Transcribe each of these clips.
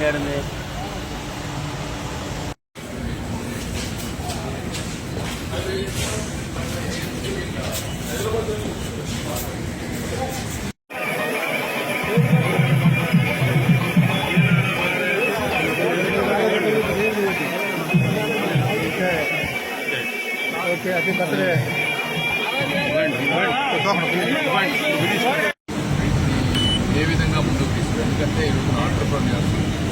బండి ఆడింది ఓకే అది బర్త్డే ఏ విధంగా ముందుకు తీసుకు ఎందుకంటే ఈరోజు ఆంటర్ప్రన్యూర్స్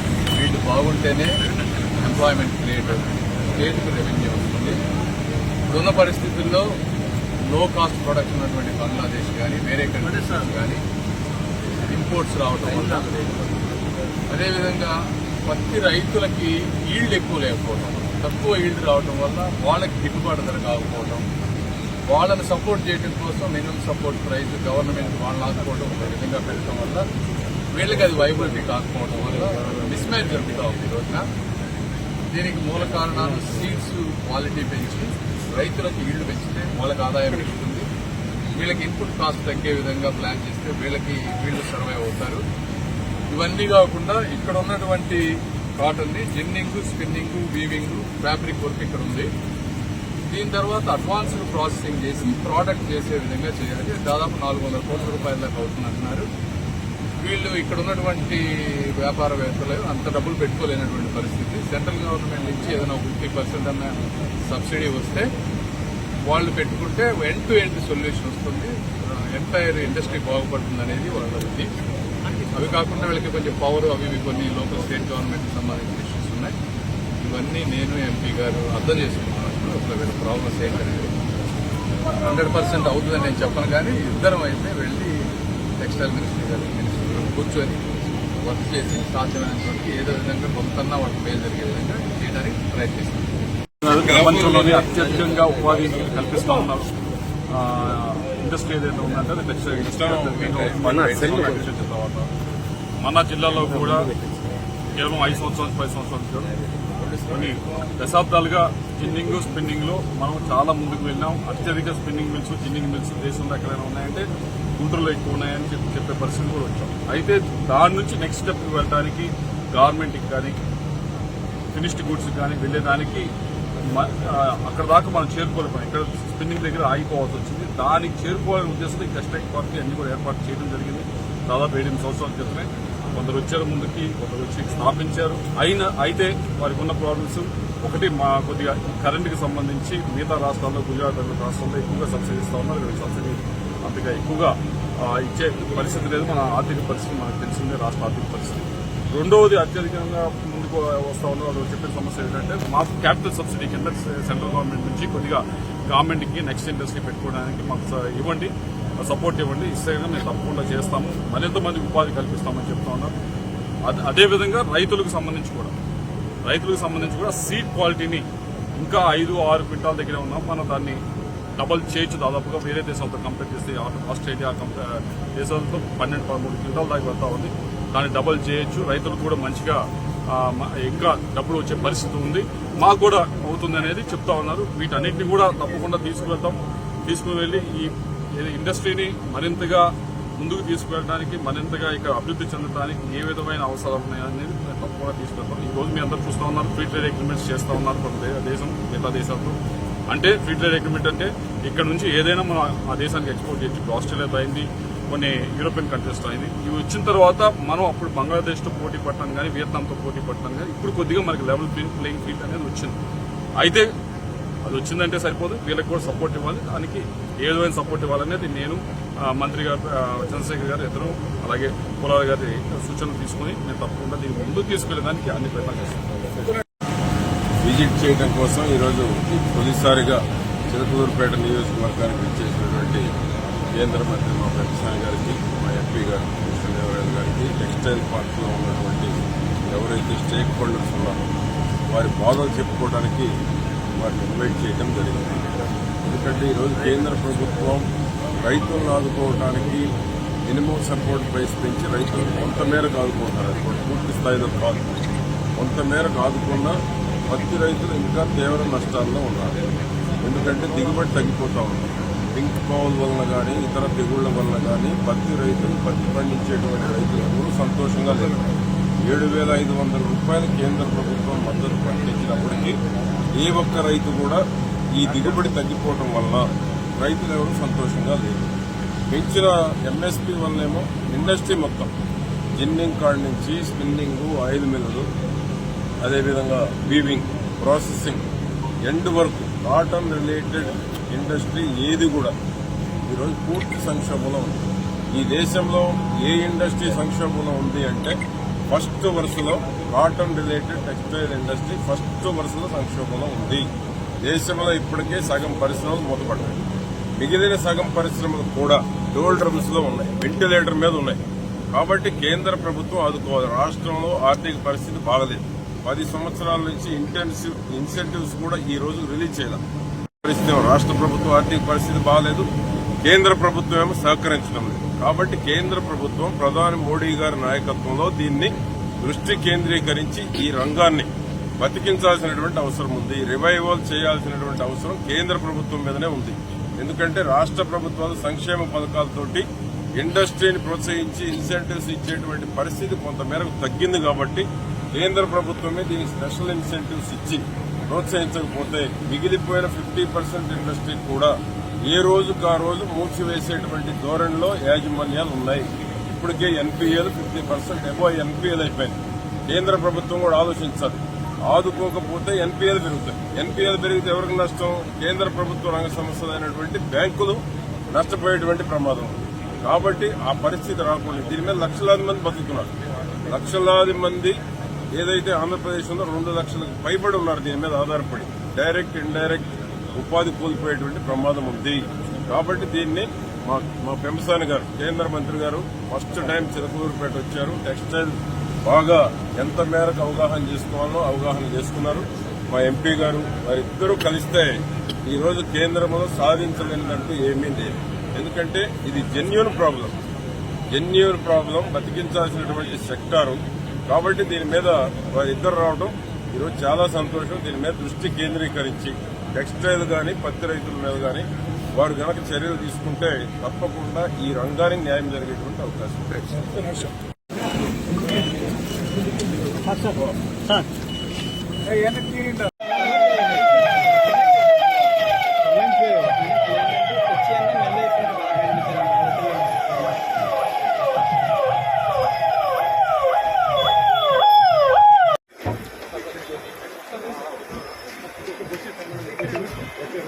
వీళ్ళు బాగుంటేనే ఎంప్లాయ్మెంట్ క్రియేట్ అవుతుంది స్టేట్కి రెవెన్యూ వస్తుంది. ఇప్పుడున్న పరిస్థితుల్లో లో కాస్ట్ ప్రొడక్షన్ ఉన్నటువంటి బంగ్లాదేశ్ కానీ వేరే కంట్రీస్ కానీ ఇంపోర్ట్స్ రావడం వల్ల అదేవిధంగా పత్తి రైతులకి ఈల్డ్ ఎక్కువ లేకపోవడం తక్కువ ఈల్డ్ రావడం వల్ల వాళ్ళకి గిట్టుబాటు ధర కాకపోవడం వాళ్ళని సపోర్ట్ చేయడం కోసం మినిమం సపోర్ట్ ప్రైస్ గవర్నమెంట్ వాళ్ళని ఆదుకోవడం ఒక విధంగా పెట్టడం వల్ల వీళ్ళకి అది వైబిలిటీ కాకపోవడం వల్ల మిస్ జరుగుతూ ఉంది ఈ రోజున. దీనికి మూల కారణాలు సీడ్స్ క్వాలిటీ పెంచి రైతులకు ఈళ్ళు పెంచితే వాళ్ళకి ఆదాయం పెరుగుతుంది. వీళ్ళకి ఇన్పుట్ కాస్ట్ తగ్గే విధంగా ప్లాన్ చేస్తే వీళ్ళకి వీళ్ళు సర్వైవ్ అవుతారు. ఇవన్నీ కాకుండా ఇక్కడ ఉన్నటువంటి కాటన్ని ginning spinning weaving fabric work ఇక్కడ ఉంది. దీని తర్వాత అడ్వాన్స్డ్ ప్రాసెసింగ్ చేసి ప్రోడక్ట్ చేసే విధంగా చేయాలి. దాదాపు నాలుగు వందల కోట్ల రూపాయల దాకా అవుతుందంటున్నారు. వీళ్ళు ఇక్కడ ఉన్నటువంటి వ్యాపారవేత్తలు అంత డబ్బులు పెట్టుకోలేనటువంటి పరిస్థితి. సెంట్రల్ గవర్నమెంట్ నుంచి ఏదైనా ఫిఫ్టీ పర్సెంట్ అన్న సబ్సిడీ వస్తే వాళ్ళు పెట్టుకుంటే ఎండ్ టు ఎండ్ సొల్యూషన్ వస్తుంది. ఎంటైర్ ఇండస్ట్రీ బాగుపడుతుంది అనేది వాళ్ళ అవి కాకుండా వీళ్ళకి కొంచెం పవర్ అవి ఇవి కొన్ని లోకల్ స్టేట్ గవర్నమెంట్ సంబంధించిన ఇష్యూస్ ఉన్నాయి. ఇవన్నీ నేను ఎంపీ గారు అర్థం చేసుకున్నాను. అసలు వీళ్ళ ప్రాబ్లమ్స్ ఏంటనేది హండ్రెడ్ పర్సెంట్ అవుతుందని నేను చెప్పను. కానీ ఇద్దరం అయితే వెళ్ళి టెక్స్టైల్ మినిస్ట్రీ గారు కూర్చొని వర్క్ చేసి సాధ్యమైనటువంటి ఏదో విధంగా కొంతన్నా వాళ్ళకి మేలు జరిగే విధంగా చేయడానికి ప్రయత్నిస్తాం. ప్రపంచంలోనే అత్యధికంగా ఉపాధి కల్పిస్తా ఉన్నారు. ఆ, ఇండస్ట్రీ ఏదైతే ఉందంటే అది టెక్స్టైల్ ఇండస్ట్రీ మన జిల్లాలో కూడా కేవలం ఐదు సంవత్సరాలు పది సంవత్సరాల కొన్ని దశాబ్దాలుగా జిన్నింగ్ స్పిన్నింగ్లో మనం చాలా ముందుకు వెళ్ళాం అత్యధిక స్పిన్నింగ్ మిల్స్ జిన్నింగ్ మిల్స్ దేశంలో ఎక్కడైనా ఉన్నాయంటే గుంటూరులో ఎక్కువ ఉన్నాయని చెప్పి చెప్పే పరిస్థితి కూడా వచ్చాం. అయితే దాని నుంచి నెక్స్ట్ స్టెప్కి వెళ్ళడానికి గవర్నమెంట్కి కానీ ఫినిష్డ్ గుడ్స్ కానీ వెళ్ళేదానికి అక్కడ దాకా మనం చేరుకోలేకపోయాం ఇక్కడ స్పిన్నింగ్ దగ్గర ఆగిపోవాల్సి వచ్చింది. దానికి చేరుకోవాలనే ఉద్దేశంతో ఈ టెక్స్టైల్ పార్క్ అన్ని కూడా ఏర్పాటు చేయడం జరిగింది. దాదాపు ఎనిమిది సంవత్సరాల క్రితమే. కొందరు వచ్చారు ముందుకి కొందరు వచ్చి స్థాపించారు. అయినా అయితే వారికి ఉన్న ప్రాబ్లమ్స్ ఒకటి మా కొద్దిగా కరెంటుకి సంబంధించి మిగతా రాష్ట్రాల్లో గుజరాత్ రాష్ట్రాల్లో ఎక్కువగా సబ్సిడీ ఇస్తా ఉన్నారు. ఇక్కడ సబ్సిడీ అంతగా ఎక్కువగా ఇచ్చే పరిస్థితి లేదు. మన ఆర్థిక పరిస్థితి మనకు తెలిసిందే రాష్ట్ర ఆర్థిక పరిస్థితి. రెండవది అత్యధికంగా ముందుకు వస్తా ఉన్నారు. వాళ్ళు చెప్పిన సమస్య ఏంటంటే మాకు క్యాపిటల్ సబ్సిడీ కింద సెంట్రల్ గవర్నమెంట్ నుంచి కొద్దిగా గవర్నమెంట్కి నెక్స్ట్ ఇండస్ట్రీ పెట్టుకోవడానికి మాకు స- ఇవ్వండి. సపోర్ట్ ఇవ్వండి ఇస్తే కనుక మేము తప్పకుండా చేస్తాము. మరింత మంది ఉపాధి కల్పిస్తామని చెప్తా ఉన్నారు అదే- అదేవిధంగా రైతులకు సంబంధించి కూడా. రైతులకు సంబంధించి కూడా సీడ్ క్వాలిటీని ఇంకా ఐదు ఆరు క్వింటాల దగ్గర ఉన్నాం. మనం దాన్ని డబల్ చేయొచ్చు దాదాపుగా వేరే దేశాలతో కంపేర్ చేస్తే ఆస్ట్రేలియా కంపే- దేశాలతో పన్నెండు పదమూడు క్వింటాల దాకా వెళ్తా ఉంది. దాన్ని డబల్ చేయొచ్చు. రైతులకు కూడా మంచిగా ఇంకా డబ్బులు వచ్చే పరిస్థితి ఉంది. మాకు కూడా అవుతుంది అనేది చెప్తా ఉన్నారు. వీటన్నిటిని కూడా తప్పకుండా తీసుకువెళ్తాం. తీసుకుని వెళ్ళి ఈ ఇండస్ట్రీని మరింతగా ముందుకు తీసుకువెళ్ళడానికి మరింతగా ఇక్కడ అభివృద్ధి చెందడానికి ఏ విధమైన అవసరాలు ఉన్నాయనేది నేను తప్పకుండా తీసుకెళ్తాం ఈ రోజు మీ అందరూ చూస్తూ ఉన్నారు ఫ్రీ ట్రేడ్ అగ్రిమెంట్స్ చేస్తూ ఉన్నారు కొంత దేశం మిగతా దేశాలతో అంటే ఫ్రీ ట్రేడ్ అగ్రిమెంట్ అంటే ఇక్కడ నుంచి ఏదైనా మనం ఆ దేశానికి ఎక్స్పోర్ట్ చేయొచ్చు ఆస్ట్రేలియా ఆస్ట్రేలియాతో అయింది కొన్ని యూరోపియన్ కంట్రీస్తో అయింది. ఇవి వచ్చిన తర్వాత మనం అప్పుడు బంగ్లాదేశ్తో పోటీ పడటం కానీ వియత్నాంతో పోటీ పడటం కానీ ఇప్పుడు కొద్దిగా మనకి లెవెల్ ప్లేయింగ్ ఫీల్డ్ అనేది వచ్చింది. అయితే అది వచ్చిందంటే సరిపోదు. వీళ్ళకి కూడా సపోర్ట్ ఇవ్వాలి. దానికి ఏ విధమైన సపోర్ట్ ఇవ్వాలనేది నేను మంత్రి గారు చంద్రశేఖర్ గారు ఇద్దరు అలాగే కులాల గారి సూచనలు తీసుకుని నేను తప్పకుండా దీన్ని ముందుకు తీసుకెళ్ళడానికి అన్ని ప్రయత్నాలు చేస్తాను. విజిట్ చేయడం కోసం ఈరోజు తొలిసారిగా చిలకూరుపేట నియోజకవర్గానికి ఇచ్చేసినటువంటి కేంద్ర మంత్రి మా వెంకటస్వామి గారికి మా ఎంపీ గారు కృష్ణదేవరాయలు గారికి టెక్స్టైల్ పార్క్లో ఉన్నటువంటి ఎవరైతే స్టేక్ హోల్డర్స్ ఉన్నారో వారి బాధలు చెప్పుకోవడానికి వాటిని ఇన్వైట్ చేయడం జరిగింది. ఎందుకంటే ఈరోజు కేంద్ర ప్రభుత్వం రైతులను ఆదుకోవడానికి మినిమం సపోర్ట్ ప్రైస్ పెంచి రైతులను కొంతమేరకు ఆదుకుంటున్నారు. పూర్తి స్థాయిలో కాదు. కొంతమేరకు ఆదుకున్న పత్తి రైతులు ఇంకా తీవ్ర నష్టాల్లో ఉన్నారు. ఎందుకంటే దిగుబడి తగ్గిపోతూ ఉంది. పింక్ పావుల వలన కానీ ఇతర తెగుళ్ళ వలన కానీ పత్తి రైతులు పత్తి పండించేటువంటి రైతులు ఎవరూ సంతోషంగా లేరు. ఏడు వేల ఐదు వందల రూపాయలు కేంద్ర ప్రభుత్వం మద్దతు ప్రకటించినప్పటికీ ఏ ఒక్క రైతు కూడా ఈ దిగుబడి తగ్గిపోవడం వల్ల రైతులు ఎవరు సంతోషంగా లేరు. పెంచిన ఎంఎస్పి వల్లేమో ఇండస్ట్రీ మొత్తం జిన్నింగ్ కాడ్ నుంచి స్పిన్నింగ్ ఆయిల్ మిల్లులు అదేవిధంగా వీవింగ్ ప్రాసెసింగ్ ఎండ్ వరకు కాటన్ రిలేటెడ్ ఇండస్ట్రీ ఏది కూడా ఈరోజు పూర్తి సంక్షోభంలో ఉంది. ఈ దేశంలో ఏ ఇండస్ట్రీ సంక్షోభంలో ఉంది అంటే ఫస్ట్ వరుసలో cotton related textile industry first వరుసలో సంక్షోభంలో ఉంది. దేశంలో ఇప్పటికే సగం పరిశ్రమలు మూతపడ్డాయి. మిగిలిన సగం పరిశ్రమలు కూడా డోల్ డ్రమ్స్లో ఉన్నాయి వెంటిలేటర్ మీద ఉన్నాయి. కాబట్టి కేంద్ర ప్రభుత్వం ఆదుకోవాలి. రాష్ట్రంలో ఆర్థిక పరిస్థితి బాగలేదు. పది సంవత్సరాల నుంచి ఇంటెన్సివ్ ఇన్సెంటివ్స్ కూడా ఈ రోజు రిలీజ్ చేయాలి పరిస్థితి రాష్ట్ర ప్రభుత్వం ఆర్థిక పరిస్థితి బాగలేదు. కేంద్ర ప్రభుత్వం ఏమో సహకరించడం లేదు. కాబట్టి కేంద్ర ప్రభుత్వం ప్రధాని మోడీ గారి నాయకత్వంలో దీన్ని దృష్టి కేంద్రీకరించి ఈ రంగాన్ని బతికించాల్సినటువంటి అవసరం ఉంది. రివైవల్ చేయాల్సినటువంటి అవసరం కేంద్ర ప్రభుత్వం మీదనే ఉంది. ఎందుకంటే రాష్ట్ర ప్రభుత్వాలు సంక్షేమ పథకాలతోటి ఇండస్ట్రీని ప్రోత్సహించి ఇన్సెంటివ్స్ ఇచ్చేటువంటి పరిస్థితి కొంతమేరకు తగ్గింది కాబట్టి కేంద్ర ప్రభుత్వమే దీనికి స్పెషల్ ఇన్సెంటివ్స్ ఇచ్చి ప్రోత్సహించకపోతే మిగిలిపోయిన ఫిఫ్టీ పర్సెంట్ ఇండస్ట్రీ కూడా ఏ రోజుకు ఆ రోజు మూసివేసేటువంటి ధోరణిలో యాజమాన్యాలు ఉన్నాయి. ఇప్పటికే ఎన్పీఏలు ఫిఫ్టీ పర్సెంట్ ఎబో ఎన్పీఎల్ అయిపోయింది కేంద్ర ప్రభుత్వం కూడా ఆలోచించాలి ఆదుకోకపోతే ఎన్పీఏలు పెరుగుతాయి. ఎన్పీఏలు పెరిగితే ఎవరికి నష్టం? కేంద్ర ప్రభుత్వ రంగ సంస్థలు అయినటువంటి బ్యాంకులు నష్టపోయేటువంటి ప్రమాదం. కాబట్టి ఆ పరిస్థితి రాకుండా దీని మీద లక్షలాది మంది బతుకుతున్నారు. లక్షలాది మంది ఏదైతే ఆంధ్రప్రదేశ్ ఉందో రెండు లక్షలకు పైబడి ఉన్నారు దీని మీద ఆధారపడి. డైరెక్ట్ ఇండైరెక్ట్ ఉపాధి కోల్పోయేటువంటి ప్రమాదం ఉంది. కాబట్టి దీన్ని మా మా పెంపసాని గారు కేంద్ర మంత్రి గారు ఫస్ట్ టైం చిలకూరుపేట వచ్చారు. టెక్స్టైల్ బాగా ఎంత మేరకు అవగాహన చేసుకోవాలో అవగాహన చేసుకున్నారు. మా ఎంపీ గారు వారిద్దరూ కలిస్తే ఈరోజు కేంద్రంలో సాధించలేదంటూ ఏమీ లేదు. ఎందుకంటే ఇది జెన్యున్ ప్రాబ్లం. జెన్యున్ ప్రాబ్లం బతికించాల్సినటువంటి సెక్టారు. కాబట్టి దీని మీద వారిద్దరు రావడం ఈరోజు చాలా సంతోషం. దీని మీద దృష్టి కేంద్రీకరించి టెక్స్టైల్ గాని పత్తి రైతుల మీద గాని వారు గనక చర్యలు తీసుకుంటే తప్పకుండా ఈ రంగానికి న్యాయం జరిగేటువంటి అవకాశం ఉంది.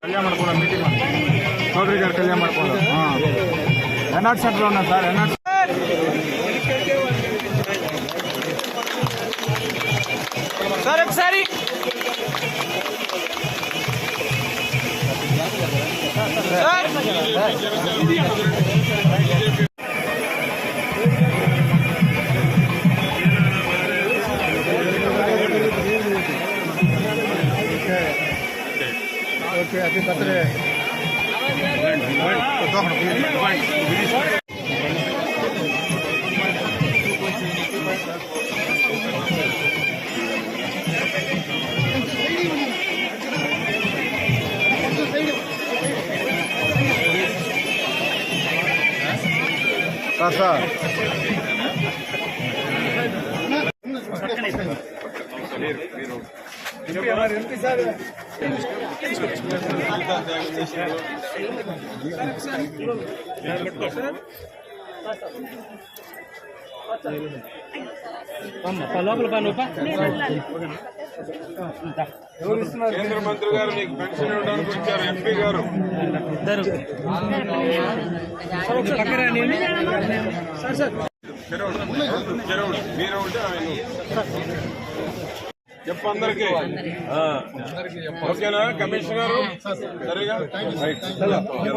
ಕಲ್ಯಾಣ ಮಾಡ್ಕೊಳ್ಳೋ ಮೀಟಿಂಗ್ ಚೌಧರಿ ಗಾರು ಕಲ್ಯಾಣ ಮಾಡ್ಕೊಳ್ಳೋ ಹಾಂ ಎನ್ ಆರ್ ಸೆಂಟರ್ ಅವನ ಸರ್ ಎನ್ ಆರ್ ಸರ್ ಸರಿ ಸರ್ ఓకే అది కత్రే సార్ సార్ ఎంపీ సార్? లోపల పని కేంద్ర మంత్రి గారు మీకు పెన్షన్ ఇవ్వడానికి వచ్చారు ఎంపీ గారు. మీరు ఉంటే ఆయన చెప్పు అందరికి. ఓకేనా కమిషనర్ సరిగా? రైట్